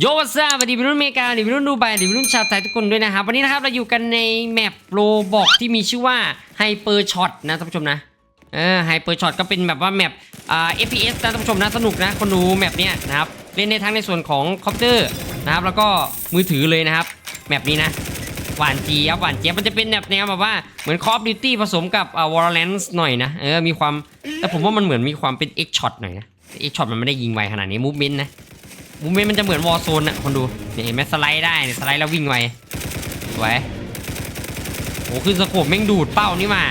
โยวัสดีสวัสดีพี่รุ่นอเมริกาสวัสดีพี่รุ่นดูไบสวัสดีพี่รุ่นชาวไทยทุกคนด้วยนะครับ วันนี้นะครับเราอยู่กันในแมปโรบอกที่มีชื่อว่าไฮเปอร์ช็อตนะท่านผู้ชมนะเออไฮเปอร์ช็อตก็เป็นแบบว่าแมปอ่า FPS นะท่านผู้ชมนะสนุกนะคนดูแมปเนี้ยนะครับเล่นในทั้งในส่วนของคอมพิวเตอร์นะครับแล้วก็มือถือเลยนะครับแมปนี้นะหวานเจี๊ยบหวานเจี๊ยบมันจะเป็นแบบแนวแบบว่าเหมือน Call of Duty ผสมกับอ่า Valorant หน่อยนะเออมีความแต่ผมว่ามันเหมือนมีความเป็น X shot หน่อยนะ X shot มันไม่ได้ยิงไวขนาดนี้ movement นะ movement มันจะเหมือน Warzone อะคนดูเนี่ยเห็นไหมสไลด์ได้เนี่ยสไลด์แล้ววิ่งไวสวยโอ้ขึ้นสโคปแม่งดูดเป้านี่มา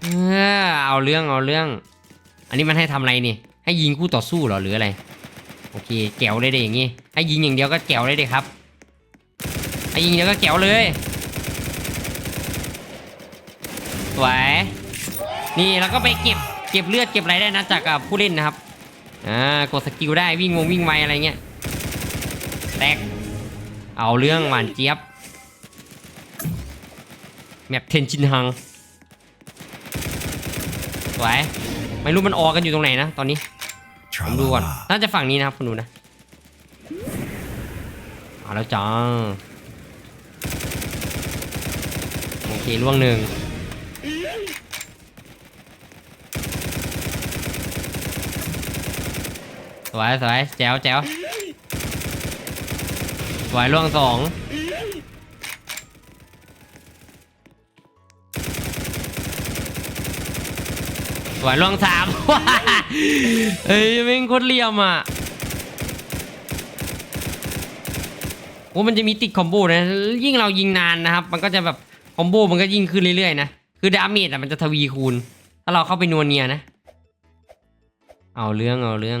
เออเอาเรื่องเอาเรื่อง อันนี้มันให้ทำอะไรนี่ ให้ยิงคู่ต่อสู้เหรอหรืออะไร โอเคแจ๋วเลยเด็อย่างงี้ ให้ยิงอย่างเดียวก็แจ๋วเลยเด็ครับไอ้ยิงเดียวก็แก้วเลยสวยนี่แล้วก็ไปเก็บเก็บเลือดเก็บอะไรได้นะจากผู้เล่นนะครับ อ่ากดสกิลได้วิ่งวงวิ่งไวอะไรเงี้ยแตกเอาเรื่องหวานเจี๊ยบแมปเทนชินฮังสวยไม่รู้มันออกันอยู่ตรงไหนนะตอนนี้ผมดูก่อนน่าจะฝั่งนี้นะครับคุณดูนะเอาแล้วจ้าโอเคล่วงหนึ่ง วยสวยแจ๋วแจ๋วสวยล่วงสองสวยล่วงสามเฮ้ยแม่งโคตรเหลี่ยมอะโอ้มันจะมีติดคอมโบนะ ยิ่งเรายิงนานนะครับ มันก็จะแบบคอมโบมันก็ยิ่งขึ้นเรื่อยๆนะ คือดาเมจอะมันจะทวีคูณ ถ้าเราเข้าไปนวเนียนะ เอาเรื่องเอาเรื่อง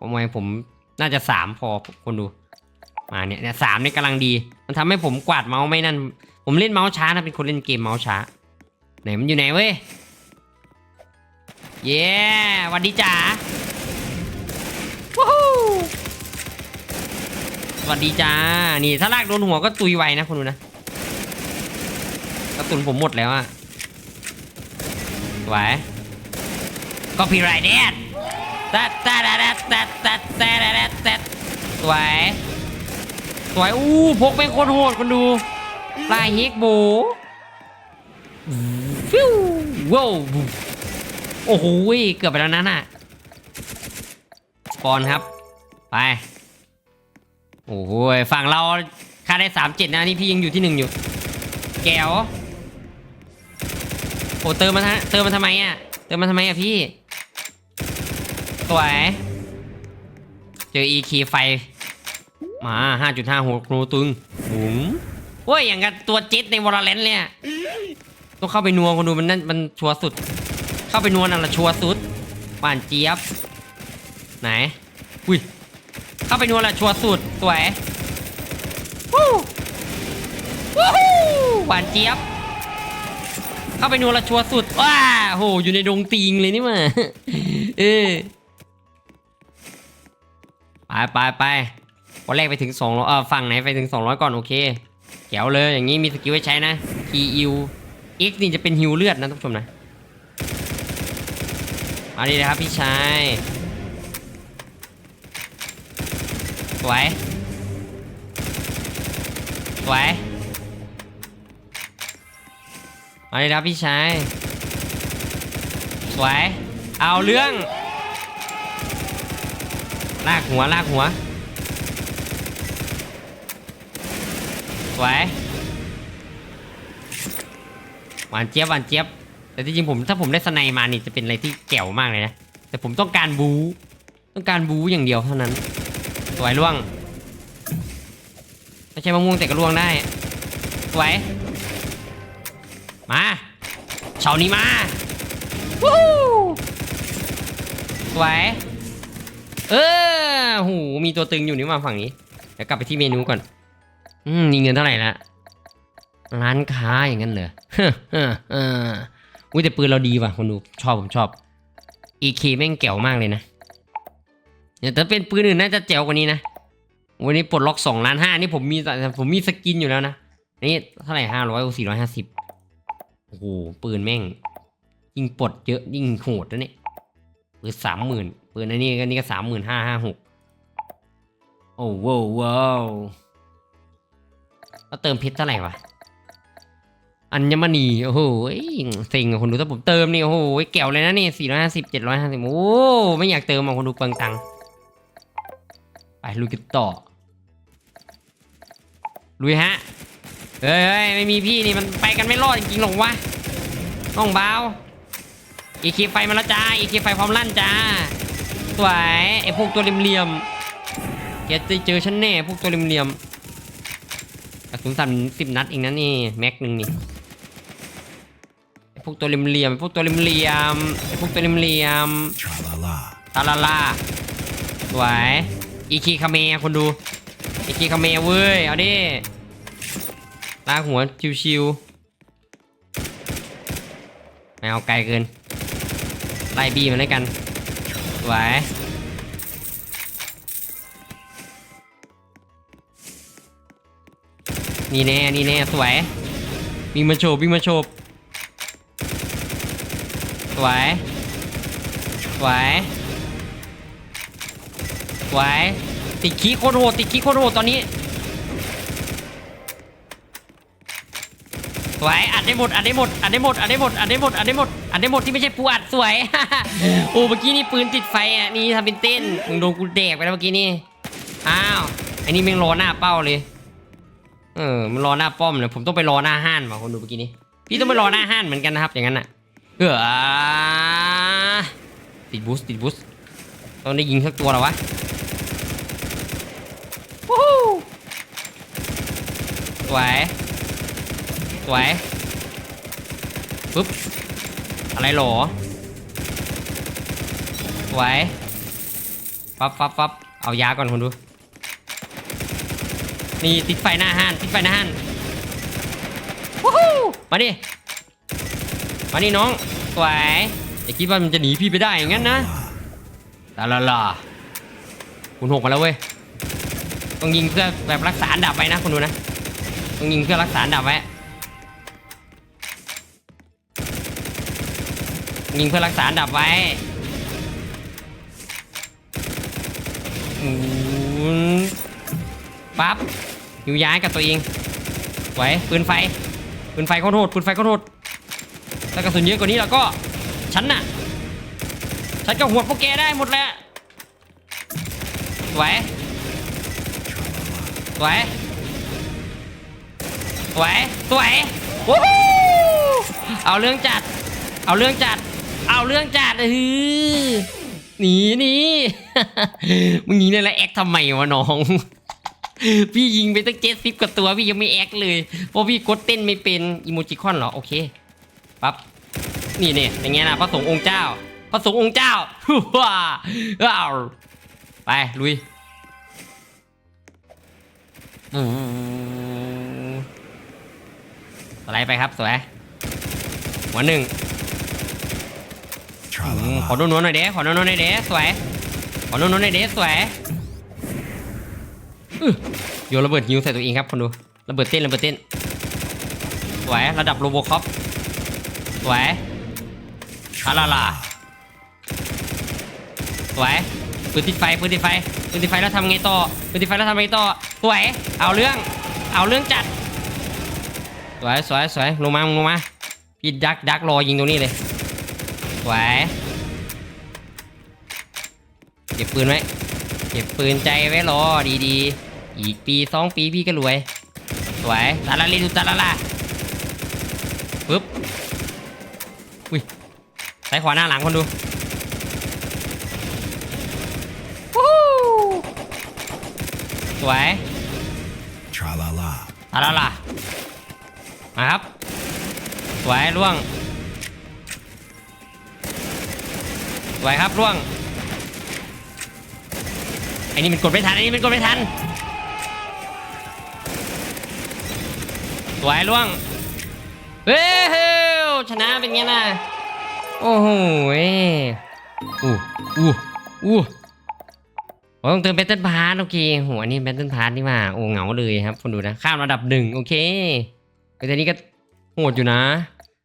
ทำไมผมน่าจะสามพอคนดูมาเนี่ยเนี่ยสามเนี่ยกำลังดี มันทำให้ผมกวาดเมาส์ไม่นั่น ผมเล่นเมาส์ช้านะเป็นคนเล่นเกมเมาส์ช้า ไหนมันอยู่ไหนเว้ย เย้หวันดีจ๋าวู้ฮู้สวัสดีจ้า นี่ถ้าลากโดนหัวก็ตุยไวนะคุณดูนะกระตุนผมหมดแล้วอะสวก็พีไรเดด ตัดตัดตัดตัดตัดตัดตัดตัดสวยสวยอู้พกเป็นคนโหดคนดูลายเฮกโบฟิวว้าวโอ้โหเกือบไปแล้วนั้นน่ะสปอนครับ ไป โอ้โหฝั่งเราค่าได้สามเจ็ดนะนี่พี่ยังอยู่ที่หนึ่งอยู่ แก้วโอ้เติมมาทะเติมมาทำไมอะเติมมาทำไมอะพี่ สวย เจอ EK ไฟ มา5.56โนตึงหุงเฮ้ย อย่างกับตัวเจ็ตในวอลเลนเลยอะต้องเข้าไปนัวคนดูมันนั่นมันชัวร์สุด เข้าไปนัวนั่นละชัวร์สุดหวานเจี๊ยบ ไหน อุ้ย เข้าไปนัวละชัวร์สุด สวยวู้วู้ฮู้หวานเจี๊ยบเข้าไปนัวละชัวร์สุดว้าโหอยู่ในดงติงเลยนี่มาเออ ไปไปไปวันแรกไปถึง2 0 0เออฝั่งไหนไปถึง200ก่อนโอเคแก้วเลยอย่างนี้มีสกิลให้ใช้นะ T U X นี่จะเป็นฮิวเลือดนะท่านผู้ชมนะมาดีนะครับพี่ชายสวยสวยมาดีนะครับพี่ชายสวยเอาเรื่อง ลากหัวลากหัวสวยหวานเจี๊ยบหวานเจี๊ยบ แต่ที่จริงผมถ้าผมได้สไนมานี่จะเป็นอะไรที่แจ๋วมากเลยนะ แต่ผมต้องการบูต้องการบูอย่างเดียวเท่านั้น สวยล่วง ไม่ใช่มะม่วงแต่ก็ล่วงได้ สวย มาเฉานี้มาวู้ฮู้สวย เออหูมีตัวตึงอยู่นี่มาฝั่งนี้เดี๋ยวกลับไปที่เมนูก่อน อืมมีเงินเท่าไหร่ละร้านค้าอย่างนั้นเหรอเออเอออุ้ยแต่ปืนเราดีว่ะคนดูชอบผมชอบ EK แม่งแก๋วมากเลยนะเนี่ยแต่เป็นปืนอื่นน่าจะแจ๋วกว่านี้นะวันนี้ปลดล็อกสองล้านห้านี่ผมมีผมมีสกินอยู่แล้วนะนี่เท่าไหร่ห้าร้อยสี่ร้อยห้าสิบโอ้โหปืนแม่ง ยิ่งปลดเยอะยิ่งโหดนะเนี่ยปืนสามหมื่น ปืนอันนี้ก็นี่ก็สามหมื่นห้าห้าหกโอ้ว้าวว้าวแล้วเติมเพชรเท่าไหร่วะ อัญมณีโอ้โหเซ็งอะคนดูถ้าผมเติมนี่โอ้โหแก้วเลยนะนี่สี่ร้อยห้าสิบเจ็ดร้อยห้าสิบโอ้ไม่อยากเติมอะคนดูเปลืองตังค์ไปลุยกันต่อลุยฮะเฮ้ยไม่มีพี่นี่มันไปกันไม่รอดจริงๆหรอกวะน้องเบาอีคีไฟมาแล้วจ้าอีคีไฟพร้อมลั่นจ้า สวยไอพวกตัวเหลี่ยมๆแกจะเจอฉันแน่พวกตัวเหลี่ยมๆกระสุนสั่นสิบนัดเองนะนี่แม็กหนึ่งนี่ไอพวกตัวเหลี่ยมๆไอพวกตัวเหลี่ยมๆไอพวกตัวเหลี่ยมๆ Tra la la. ตาลาลาสวยอีคีคาเมะคนดูอีคีคาเมะเว้ยเอาดิลากหัวชิวๆไม่เอาไกลเกินไล่บีมันด้วยกัน สวยนี่แน่ นี่แน่ สวยวิ่งมาโฉบวิ่งมาโฉบสวยสวยสวยติดขี้โคตรโหดติดขี้โคตรโหดตอนนี้สวยอัดได้หมดอัดได้หมดอัดได้หมดอัดได้หมดอัดได้หมดอัดได้หมด อัดได้หมดที่ไม่ใช่ปูอัดสวย โอ้เมื่อกี้นี่ปืนติดไฟอะนี่ทำเป็นเต้นมึงโดนกูแดกไปแล้วเมื่อกี้นี่อ้าวไอ้นี่ม่งรอหน้าเป้าเลย เออมันรอหน้าป้อมเลยผมต้องไปรอหน้าห้านว่ะคนดูเมื่อกี้นี้พี่ต้องไปรอหน้าห้านเหมือนกันนะครับอย่างนั้นน่ะเออติดบูสติดบูสต้องได้ยิงสักตัวหรอวะวู้สวยสวยปึ๊บ อะไรหรอสวยปั๊บปั๊บปั๊บเอายาก่อนคนดู นี่ติดไฟหน้าห้านติดไฟหน้าห้านวู้ฮู้มาดิ มาดิน้องสวยอย่าคิดว่ามันจะหนีพี่ไปได้อย่างนั้นนะลาลาลาคุณหกมาแล้วเว้ย ต้องยิงเพื่อแบบรักษาอันดับไว้นะคุณดูนะ ต้องยิงเพื่อรักษาอันดับไว้ ยิงเพื่อรักษาอันดับไว้ปั๊บอยู่ย้ายกับตัวเองไหวปืนไฟปืนไฟเขาโทษปืนไฟเขาโทษถ้ากระสุนเยอะกว่านี้แล้วก็ฉันน่ะฉันก็หวดพวกแกได้หมดแหละสวยสวยสวยสวยวู้ฮู้เอาเรื่องจัด เอาเรื่องจัด เอาเรื่องจัดเออหนีนี่มึงยิงได้แล้วแอคทำไมวะน้อง พี่ยิงไปตั้งเจ็ดสิบกว่าตัวพี่ยังไม่แอคเลยเพราะพี่กดเต้นไม่เป็นอีโมจิคอนเหรอโอเคปั๊บนี่เนี่ยอย่างเงี้ยนะพระสงฆ์องค์เจ้า พระสงฆ์องค์เจ้าว้าว้าไปลุยอืมสไลด์ไปครับสวยหัวหนึ่ง อื la มขอ la. นๆหน่อยเด้ขอนวลๆหน่อยเด้สวยขอนวลๆหน่อยเด้สวยอื้อโยนระเบิดฮิวใส่ตัวเองครับคนดูระเบิดเต้นระเบิดเต้นสวยระดับโรโบคอปสวยอาลาลาสวยปืนติดไฟปืนติดไฟปืนติดไฟแล้วทำไงต่อปืนติดไฟแล้วทำไงต่อสวยเอาเรื่องเอาเรื่องจัดสวยสวยสวยลงมาลงมาพี่ดักดักรอยิงตรงนี้เลย วย เก็บปืนไว้ เก็บปืนใจไว้รอดีๆ อีกปีสองปีพี่ก็รวย สวยตาลาลีดูตาลาลาปึ๊บ อุ้ยซ้ายขวาหน้าหลังคนดูวู้สวย Tra la la. ตาลาลามาครับ สวยล่วง สวยครับล่วงอ้นี่มันกดไม่ทันไอ้นี่มันกดไม่ทันสวยล่วงเฮ้ยชนะเป็นไงล่ะโอ้โหเอ้ยอู้อู้อู้โอ้ต้องเติมแบตเทิลพาร์โอเคโหอันนี้แบตเทิลพาร์นี่มาโอ้เหงาเลยครับคนดูนะข้ามระดับหนึ่งโอเคเฮ้ยแต่นี่ก็โหดอยู่นะ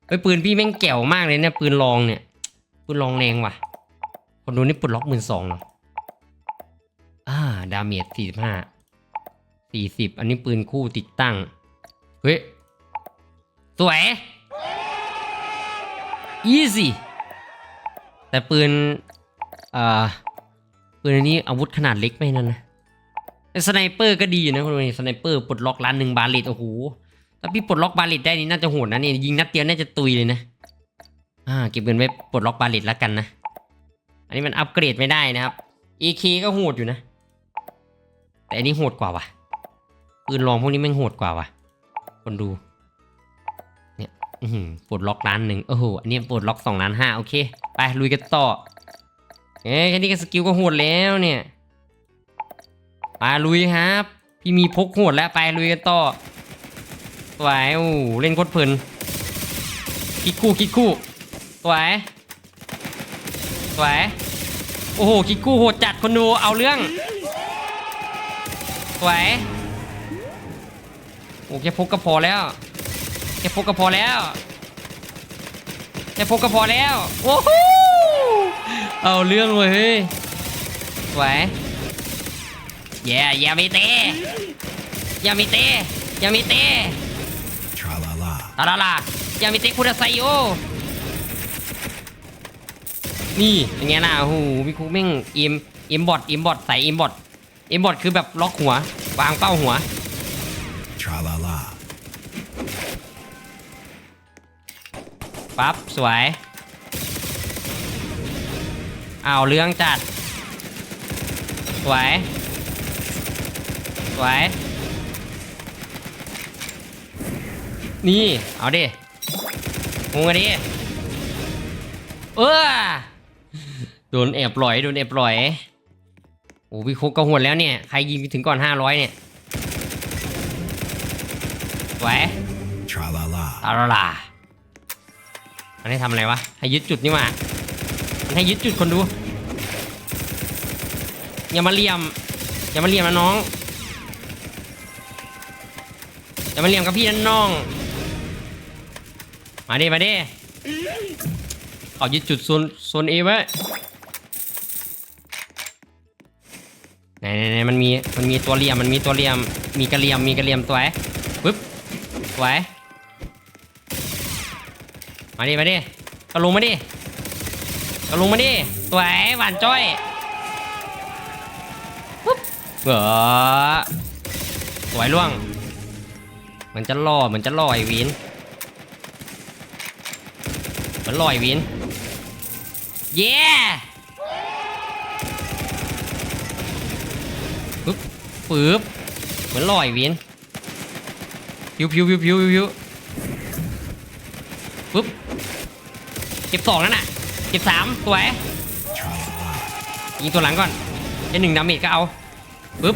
เฮ้ยปืนพี่แม่งแก่วมากเลยเนี่ยปืนลองเนี่ยปืนลองแรงว่ะ คนดูนี่ปลดล็อกหมื่นสองเนาะอ่า ดาเมจสี่สิบห้าสี่สิบอันนี้ปืนคู่ติดตั้ง เฮ้ย สวยอีซี่แต่ปืนอ่าปืนอันนี้อาวุธขนาดเล็กไม่นั่นนะแต่สไนเปอร์ก็ดีอยู่นะคนดูนี่สไนเปอร์ปลดล็อกล้านหนึ่งบาเลตโอ้โหถ้าพี่ปลดล็อกบาเลตได้นี่น่าจะโหดนะนี่ยิงนัดเดียวน่าจะตุยเลยนะ อ่าเก็บเงินไว้ปลดล็อกบาเลตแล้วกันนะ นนี้มันอัปเกรดไม่ได้นะครับ AK ก็โหดอยู่นะ แต่อันนี้โหดกว่าว่ะปืนลองพวกนี้แม่งโหดกว่าว่ะ คนดู เนี่ยปลดล็อกล้านหนึ่งโอ้โห อันนี้ปลดล็อกสองล้านห้าโอเค ไปลุยกันต่อ เอ้ยแค่นี้ก็สกิลก็โหดแล้วเนี่ย ไปลุยครับ พี่มีพกโหดแล้วไปลุยกันต่อสวยโอ้เล่นโคตรเพลินคิดคู่คิดคู่สวยสวย โอ้โหคิกกู้โหดจัดคนดูเอาเรื่องสวยโอ้แค่พกก็พอแล้วแค่พกก็พอแล้วแค่พกก็พอแล้วโอ้โหเอาเรื่องเลยเฮ้ยสวยแย่อย่ามีเตะอย่ามีเตะอย่ามีเตะ Tra la la. ตาลาลาอย่ามีเตะคุดาไซโอ นี่เป็นไงล่ะโอ้โหพี่คุกแม่งอิมอิมบอทอิมบอทใส่อิมบอทอิมบอทคือแบบล็อกหัว วางเป้าหัว Tra la la. ปั๊บสวยเอาเรื่องจัด สวย สวย นี่ เอาดิงงกันดิ เออ โดนแอบปล่อยโดนแอบปล่อยโอ้พี่คุกก็หวดแล้วเนี่ยใครยิงถึงก่อน500เนี่ยสวย Tra la la. ตาลาลามันให้ทำอะไรวะให้ยึดจุดนี่มามันให้ยึดจุดคนดูอย่ามาเหลี่ยมอย่ามาเหลี่ยมนะน้องอย่ามาเหลี่ยมกับพี่นั่นน้อง มาดิมาดิเอายึดจุดโซนโซนเอไว้ ไหนไหนมันมีมันมีตัวเหลี่ยมมันมีตัวเหลี่ยมมีกระเหลี่ยมมีกระเหลี่ยมตัวไอ้ปึ๊บสวยมาดิมาดิก็ลงมาดิก็ลงมาดิสวยหวานจ้อยปุ๊บเหรอสวยล่วงเหมือนจะล่อเหมือนจะล่อไอ้วินเหมือนล่อไอ้วินเย้ บปึ๊บเหมือนลอไอ้วินพิวพิวพิวพิวพิวปึ๊บเก็บสองนั่นน่ะเก็บสามสวย Tra la la. ยิงตัวหลังก่อนเอ็นหนึ่งดาเมจก็เอาปึ๊บ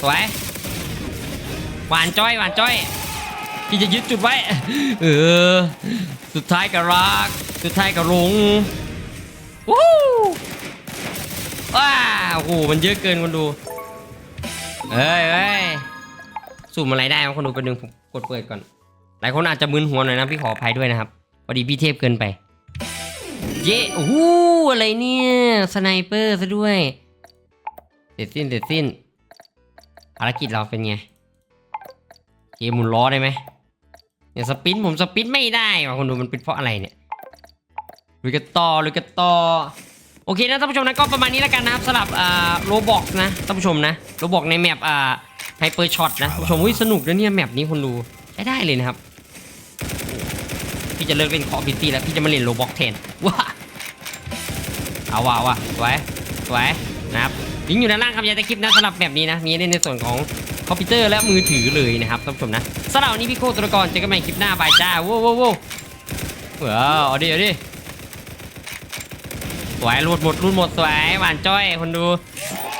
สวยหวานจ้อยหวานจ้อยพี่จะยึดจุดไว้เออสุดท้ายก็รัก สุดท้ายก็หลง ว้าโอ้โหมันเยอะเกินคนดูเอ้ยเอ้ยสุ่มอะไรได้ครับคนดูเป็นหนึ่งผมกดเปิดก่อน หลายคนอาจจะมึนหัวหน่อยนะพี่ขออภัยด้วยนะครับพอดีพี่เทพเกินไป เย้โอ้โหอะไรเนี่ยสไนเปอร์ซะด้วยเสร็จสิ้นเสร็จสิ้นภารกิจเราเป็นไงเกมหมุนล้อได้ไหมเนี่ยสปินผมสปินไม่ได้ว่ะคนดูมันเป็นเพราะอะไรเนี่ยลุยกันต่อลุยกันต่อ โอเคนะท่านผู้ชมนะก็ประมาณนี้แล้วกันนะครับสำหรับอ่าโรบอกนะท่านผู้ชมนะโรบอกในแมปอ่าไฮเปอร์ช็อตนะท่านผู้ชมอุ้ยสนุกนะเนี่ยแมปนี้คนดูใช้ได้เลยนะครับพี่จะเลิกเล่นคอพิตี้แล้วพี่จะมาเล่นโรบอกแทนว้าเอาว่ะเอาว่ะสวยสวยนะครับลิงก์อยู่ด้านล่างครับยากจะคลิปนะสำหรับแบบนี้นะมีเล่นในส่วนของคอมพิวเตอร์และมือถือเลยนะครับท่านผู้ชมนะสำหรับวันนี้พี่โคตรกรเจอกันใหม่คลิปหน้าบายจ้าโว้วโว้วโว้เออเอาดิเอาดิ วยรูดหมดรูดหมดสวยหวานจ้อยคนดู